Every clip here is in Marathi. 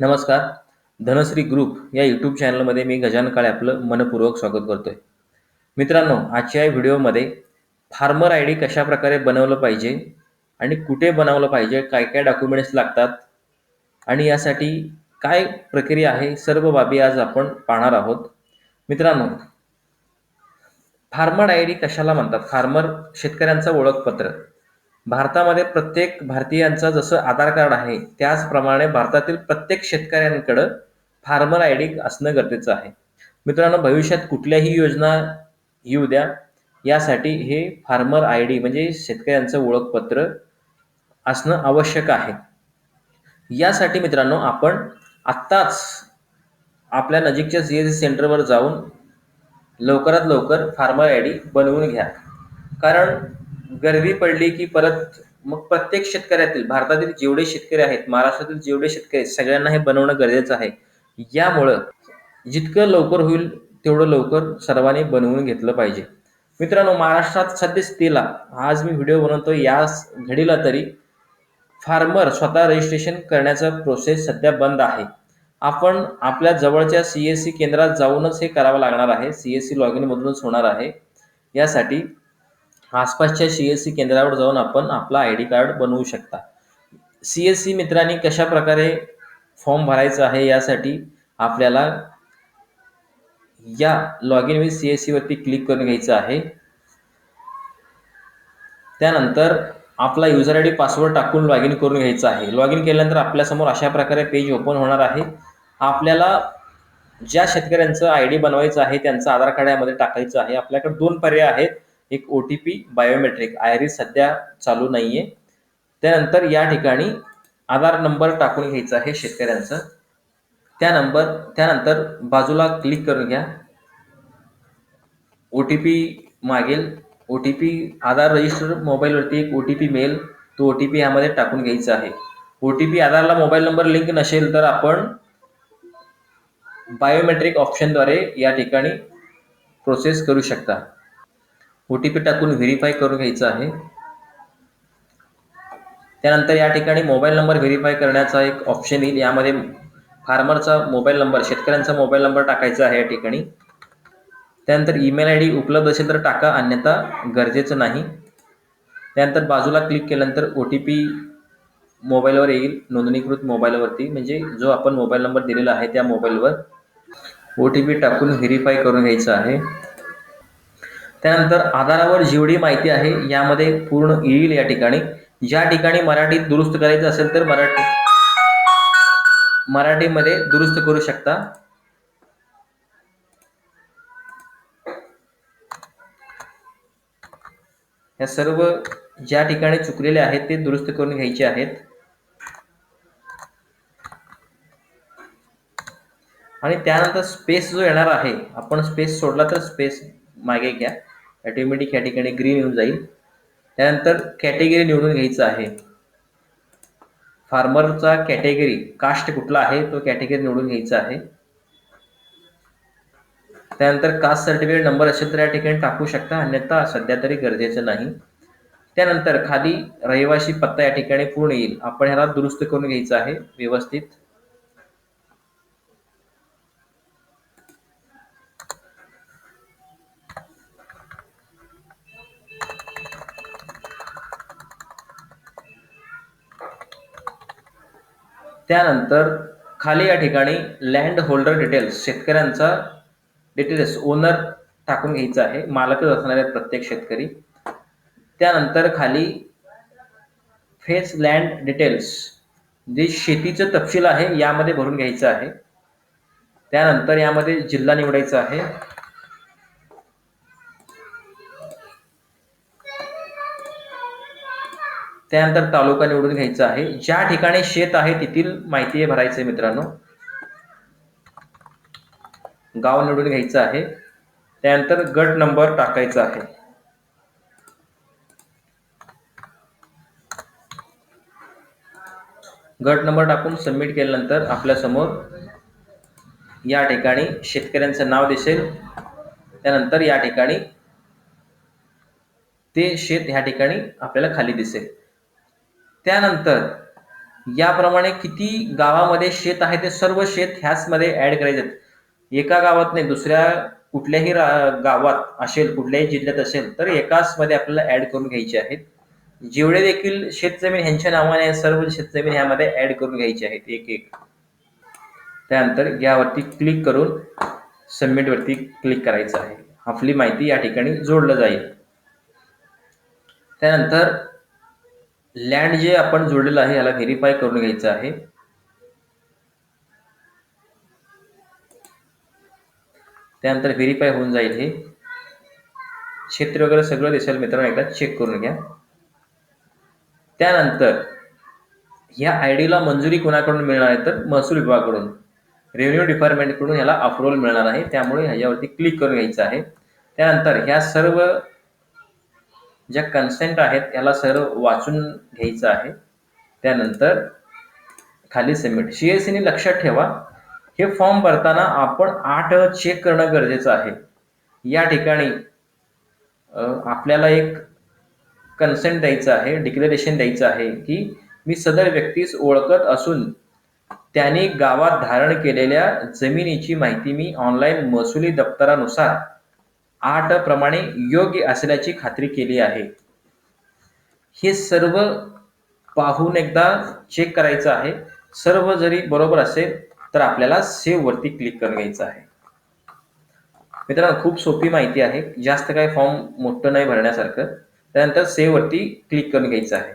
नमस्कार. धनश्री ग्रुप या यूट्यूब चॅनलमध्ये मी गजान काळे आपलं मनपूर्वक स्वागत करतोय. मित्रांनो आजच्या या व्हिडिओमध्ये फार्मर आय डी कशा प्रकारे बनवलं पाहिजे आणि कुठे बनवलं पाहिजे काय काय डॉक्युमेंट्स लागतात आणि यासाठी काय प्रक्रिया आहे सर्व बाबी आज आपण पाहणार आहोत. मित्रांनो फार्मर आय डी कशाला म्हणतात? फार्मर शेतकऱ्यांचं ओळखपत्र. भारतामध्ये प्रत्येक भारतीयांचं जसं आधार कार्ड आहे त्याचप्रमाणे भारतातील प्रत्येक शेतकऱ्यांकडं फार्मर आय डी असणं गरजेचं आहे. मित्रांनो भविष्यात कुठल्याही योजना येऊ द्या. यासाठी हे फार्मर आय डी म्हणजे शेतकऱ्यांचं ओळखपत्र असणं आवश्यक आहे. यासाठी मित्रांनो आपण आत्ताच आपल्या नजीकच्या सी एस सी सेंटरवर जाऊन लवकरात लवकर फार्मर आय डी बनवून घ्या. कारण गर्दी पडली की परत मग प्रत्येक शेतकऱ्यातील भारतातील जेवढे शेतकरी आहेत महाराष्ट्रातील जेवढे शेतकरी आहेत सगळ्यांना हे बनवणं गरजेचं आहे. यामुळं जितकं लवकर होईल तेवढं लवकर सर्वांनी बनवून घेतलं पाहिजे. मित्रांनो महाराष्ट्रात सध्या स्थितीला आज मी व्हिडिओ बनवतो या घडीला तरी फार्मर स्वतः रजिस्ट्रेशन करण्याचा प्रोसेस सध्या बंद आहे. आपण आपल्या जवळच्या सी एस सी केंद्रात जाऊनच हे करावं लागणार आहे. सी एस सी लॉग इनमधूनच होणार आहे. यासाठी आसपासच्या सी एस सी केंद्रावर जाऊन आपण आपला आय डी कार्ड बनवू शकता. सी एस सी मित्रांनी कशा प्रकारे फॉर्म भरायचा आहे यासाठी आपल्याला या log in with C S सीवरती click करून घ्यायचं आहे. त्यानंतर आपला युजर आय डी पासवर्ड टाकून लॉग इन करून घ्यायचा आहे. लॉग इन केल्यानंतर आपल्यासमोर अशा प्रकारे पेज ओपन होणार आहे. आपल्याला ज्या शेतकऱ्यांचं आय डी बनवायचं आहे त्यांचं आधार कार्ड यामध्ये टाकायचं आहे. आपल्याकडे दोन पर्याय आहेत. एक O T P biometric iris सध्या चालू नाहीये. त्यानंतर या ठिकाणी आधार नंबर टाकून घ्यायचा आहे शेतकऱ्यांचं. त्या नंबर त्यानंतर बाजूला क्लिक करून घ्या. ओ टी पी मागेल. O T P Aadhaar register मोबाईलवरती एक ओ टी पी मिळेल तो ओ टी पी यामध्ये टाकून घ्यायचा आहे. ओ टी पी आधारला मोबाईल नंबर लिंक नसेल तर आपण बायोमेट्रिक ऑप्शनद्वारे या ठिकाणी प्रोसेस करू शकता. ओ टी पी टाकून व्हेरीफाय करून घ्यायचं आहे. त्यानंतर या ठिकाणी मोबाईल नंबर व्हेरीफाय करण्याचा एक ऑप्शन येईल. यामध्ये फार्मरचा मोबाईल नंबर शेतकऱ्यांचा मोबाईल नंबर टाकायचा आहे या ठिकाणी. त्यानंतर ईमेल आय डी उपलब्ध असेल तर टाका अन्यथा गरजेचं नाही. त्यानंतर बाजूला क्लिक केल्यानंतर ओ टी पी मोबाईलवर येईल नोंदणीकृत मोबाईलवरती म्हणजे जो आपण मोबाईल नंबर दिलेला आहे त्या मोबाईलवर ओ टी पी टाकून व्हेरीफाय करून घ्यायचा आहे. त्यानंतर आधारावर जेवढी माहिती आहे यामध्ये पूर्ण येईल या ठिकाणी. ज्या ठिकाणी मराठीत दुरुस्त करायचं असेल तर मराठी मराठीमध्ये दुरुस्त करू शकता. या सर्व ज्या ठिकाणी चुकलेले आहेत ते दुरुस्त करून घ्यायचे आहेत. आणि त्यानंतर स्पेस जो येणार आहे आपण स्पेस सोडला तर स्पेस मागे घ्या. ऑटोमॅटिक या ठिकाणी ग्रीन येऊन जाईल. त्यानंतर कॅटेगरी निवडून घ्यायचं आहे. फार्मरचा कॅटेगरी कास्ट कुठला आहे तो कॅटेगरी निवडून घ्यायचा आहे. त्यानंतर कास्ट सर्टिफिकेट नंबर असेल तर या ठिकाणी टाकू शकता अन्यथा सध्या तरी गरजेचं नाही. त्यानंतर खाली रहिवासी पत्ता या ठिकाणी पूर्ण येईल. आपण ह्याला दुरुस्त करून घ्यायचं आहे व्यवस्थित. त्यानंतर खाली या ठिकाणी लँड होल्डर डिटेल्स शेतकऱ्यांचा डिटेल्स ओनर टाकून घ्यायचा आहे. मालकच असणारे प्रत्येक शेतकरी. त्यानंतर खाली फेस लँड डिटेल्स जे शेतीचं तपशील आहे यामध्ये भरून घ्यायचं आहे. त्यानंतर यामध्ये जिल्हा निवडायचा आहे. त्यानंतर तालुका निवडून घ्यायचा आहे. ज्या ठिकाणी शेत आहे तेथील माहिती भरायचं आहे मित्रांनो. गाव निवडून घ्यायचं आहे. त्यानंतर गट नंबर टाकायचा आहे. गट नंबर टाकून सबमिट केल्यानंतर आपल्यासमोर या ठिकाणी शेतकऱ्यांचं नाव दिसेल. त्यानंतर या ठिकाणी ते शेत ह्या ठिकाणी आपल्याला खाली दिसेल. त्यानंतर याप्रमाणे किती गावामध्ये शेत आहे ते सर्व शेत ह्याचमध्ये ऍड करायचे एका गावात नाही दुसऱ्या कुठल्याही गावात असेल कुठल्याही जिल्ह्यात असेल तर एकाच मध्ये आपल्याला ऍड करून घ्यायचे आहेत. जेवढे देखील शेतजमीन ह्यांच्या नावाने सर्व शेतजमीन ह्यामध्ये ऍड करून घ्यायचे आहेत. एक एक. त्यानंतर यावरती क्लिक करून सबमिट वरती क्लिक करायचं आहे. आपली माहिती या ठिकाणी जोडलं जाईल. त्यानंतर लँड जे आपण जोडलेलं आहे याला व्हेरीफाय करून घ्यायचं आहे. त्यानंतर व्हेरीफाय होऊन जाईल हे. क्षेत्र वगैरे सगळं दिसेल मित्रांनो एकदा चेक करून घ्या. त्यानंतर या आय डीला मंजुरी कोणाकडून मिळणार आहे? तर महसूल विभागाकडून. रेव्हेन्यू डिपार्टमेंटकडून याला अप्रुव्हल मिळणार आहे. त्यामुळे ह्याच्यावरती क्लिक करून घ्यायचं आहे. त्यानंतर ह्या सर्व ज्या कन्सेंट आहेत याला सर्व वाचून घ्यायचं आहे. त्यानंतर खाली सबमिट सीएससीने लक्षात ठेवा हे फॉर्म भरताना आपण आठ चेक करणं गरजेचं आहे. या ठिकाणी आपल्याला एक कन्सेंट द्यायचं आहे डिक्लेरेशन द्यायचं आहे की मी सदर व्यक्तीस ओळखत असून त्याने गावात धारण केलेल्या जमिनीची माहिती मी ऑनलाईन महसुली दप्तरानुसार आठ प्रमाणे योग्य असल्याची खात्री केली आहे. हे सर्व पाहून एकदा चेक करायचं आहे. सर्व जरी बरोबर असेल तर आपल्याला सेव्ह वरती क्लिक करून घ्यायचं आहे. मित्रांनो खूप सोपी माहिती आहे. जास्त काही फॉर्म मोठं नाही भरण्यासारखं. त्यानंतर सेव्ह वरती क्लिक करून घ्यायचं आहे.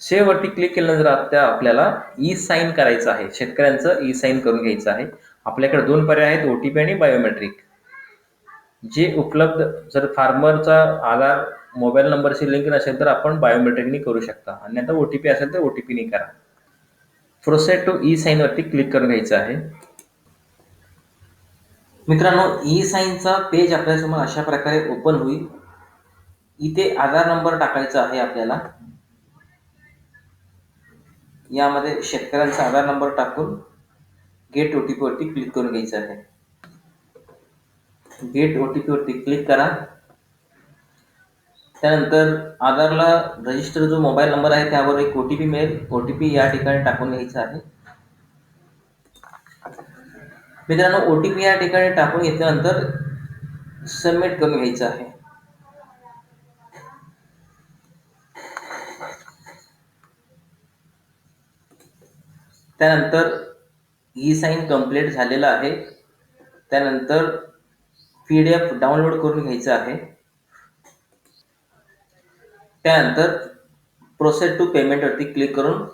सेव्ह वरती क्लिक केल्यानंतर आता आपल्याला ई साईन करायचं आहे. शेतकऱ्यांचं ई साईन करून घ्यायचं आहे. आपल्याकडे दोन पर्याय आहेत ओटीपी आणि बायोमेट्रिक जे उपलब्ध जर फार्मरचा आधार मोबाईल नंबरशी लिंक नसेल तर आपण बायोमेट्रिकनी करू शकता. अन्यथा ओ टी पी असेल तर ओ टी पीनी करा. प्रोसेड टू ई साईनवरती क्लिक करून घ्यायचं आहे. मित्रांनो ई साईनचा पेज आपल्यासमोर अशा प्रकारे ओपन होईल. इथे आधार नंबर टाकायचा आहे आपल्याला. यामध्ये शेतकऱ्यांचा आधार नंबर टाकून गेट ओ टी पीवरती क्लिक करून घ्यायचं आहे. गेट ओ टी पीवरती क्लिक करा. त्यानंतर आधारला रजिस्टर जो मोबाईल नंबर आहे त्यावर एक ओ टी पी मिळेल. ओ टी पी या ठिकाणी टाकून घ्यायचा आहे. मित्रांनो ओ टी पी या ठिकाणी टाकून घेतल्यानंतर सबमिट करून घ्यायचं आहे. त्यानंतर ई साईन कंप्लीट झालेलं आहे. त्यानंतर पी डी एफ डाउनलोड करून घ्यायचं आहे. त्यानंतर प्रोसेस टू पेमेंटवरती क्लिक करून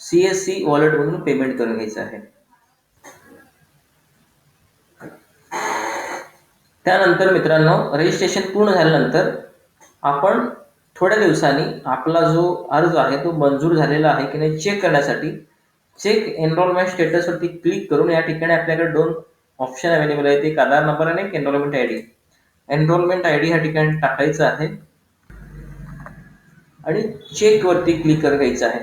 सी एस सी वॉलेटमधून पेमेंट करून घ्यायचं आहे. त्यानंतर मित्रांनो रजिस्ट्रेशन पूर्ण झाल्यानंतर आपण थोड्या दिवसांनी आपला जो अर्ज आहे तो मंजूर झालेला आहे की नाही चेक करण्यासाठी चेक एनरोलमेंट स्टेटसवरती क्लिक करून या ठिकाणी आपल्याकडे दोन ऑप्शन अवेलेबल आहेत एक आधार नंबर आणि एक enrolment I D enrolment I D ह्या ठिकाणी टाकायचं आहे. आणि चेकवरती क्लिक करायचं आहे.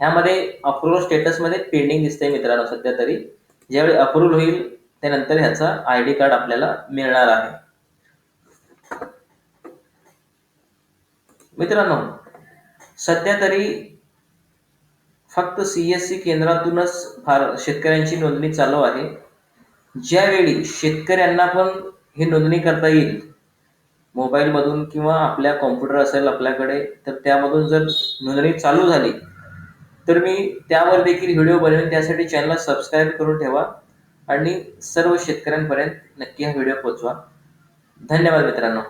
ह्यामध्ये अप्रुव्हल स्टेटसमध्ये पेंडिंग दिसतंय मित्रांनो सध्या तरी. ज्यावेळी अप्रूव्हल होईल त्यानंतर ह्याचा आय डी कार्ड आपल्याला मिळणार आहे. मित्रांनो सध्या तरी फक्त सी एस सी केंद्रातूनच फार शेतकऱ्यांची नोंदणी चालू आहे. ज्यावेळी शेतकऱ्यांना पण हे नोंदणी करता येईल मोबाईलमधून किंवा आपल्या कॉम्प्युटर असेल आपल्याकडे तर त्यामधून जर नोंदणी चालू झाली तर मी त्यावर देखील व्हिडिओ बनवेन. त्यासाठी चॅनलला सबस्क्राईब करून ठेवा आणि सर्व शेतकऱ्यांपर्यंत नक्की हा व्हिडिओ पोचवा धन्यवाद मित्रांनो.